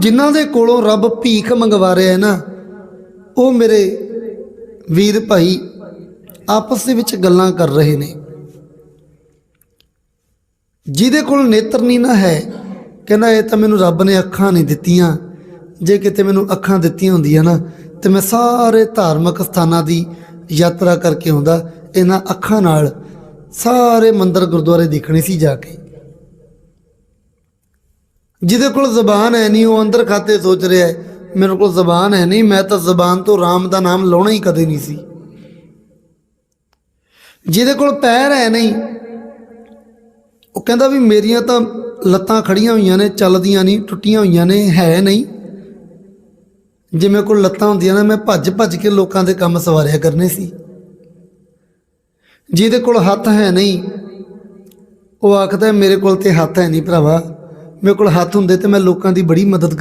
ਜਿਨ੍ਹਾਂ ਦੇ ਕੋਲੋਂ ਰੱਬ ਭੀਖ ਮੰਗਵਾ ਰਿਹਾ ਹੈ ਨਾ, ਉਹ ਮੇਰੇ ਵੀਰ ਭਾਈ ਆਪਸ ਦੇ ਵਿੱਚ ਗੱਲਾਂ ਕਰ ਰਹੇ ਨੇ। ਜਿਹਦੇ ਕੋਲ ਨੇਤਰ ਨਹੀਂ ਨਾ ਹੈ, ਕਹਿੰਦਾ ਇਹ ਤਾਂ ਮੈਨੂੰ ਰੱਬ ਨੇ ਅੱਖਾਂ ਨਹੀਂ ਦਿੱਤੀਆਂ। ਜੇ ਕਿਤੇ ਮੈਨੂੰ ਅੱਖਾਂ ਦਿੱਤੀਆਂ ਹੁੰਦੀਆਂ ਨਾ, ਤੇ ਮੈਂ ਸਾਰੇ ਧਾਰਮਿਕ ਸਥਾਨਾਂ ਦੀ ਯਾਤਰਾ ਕਰਕੇ ਹੁੰਦਾ ਇਹਨਾਂ ਅੱਖਾਂ ਨਾਲ ਸਾਰੇ ਮੰਦਰ ਗੁਰਦੁਆਰੇ ਦੇਖਣੇ ਸੀ ਜਾ ਕੇ। ਜਿਹਦੇ ਕੋਲ ਜ਼ਬਾਨ ਹੈ ਨਹੀਂ, ਉਹ ਅੰਦਰ ਖਾਤੇ ਸੋਚ ਰਿਹਾ ਹੈ, ਮੇਰੇ ਕੋਲ ਜ਼ਬਾਨ ਹੈ ਨਹੀਂ, ਮੈਂ ਤਾਂ ਜ਼ਬਾਨ ਤੋਂ ਰਾਮ ਦਾ ਨਾਮ ਲਾਉਣਾ ਹੀ ਕਦੇ ਨਹੀਂ ਸੀ। ਜਿਹਦੇ ਕੋਲ ਪੈਰ ਹੈ ਨਹੀਂ, ਉਹ ਕਹਿੰਦਾ ਵੀ ਮੇਰੀਆਂ ਤਾਂ ਲੱਤਾਂ ਖੜੀਆਂ ਹੋਈਆਂ ਨੇ, ਚੱਲਦੀਆਂ ਨਹੀਂ, ਟੁੱਟੀਆਂ ਹੋਈਆਂ ਨੇ, ਹੈ ਨਹੀਂ। ਜੇ ਮੇਰੇ ਕੋਲ ਲੱਤਾਂ ਹੁੰਦੀਆਂ ਨਾ, ਮੈਂ ਭੱਜ ਭੱਜ ਕੇ ਲੋਕਾਂ ਦੇ ਕੰਮ ਸਵਾਰਿਆ ਕਰਨੇ ਸੀ। ਜਿਹਦੇ ਕੋਲ ਹੱਥ ਹੈ ਨਹੀਂ, ਉਹ ਆਖਦਾ ਮੇਰੇ ਕੋਲ ਤੇ ਹੱਥ ਹੈ ਨਹੀਂ ਭਰਾਵਾ। ਮੇਰੇ ਕੋਲ ਹੱਥ ਹੁੰਦੇ ਤੇ ਮੈਂ ਲੋਕਾਂ ਦੀ ਬੜੀ ਮਦਦ ਕਰ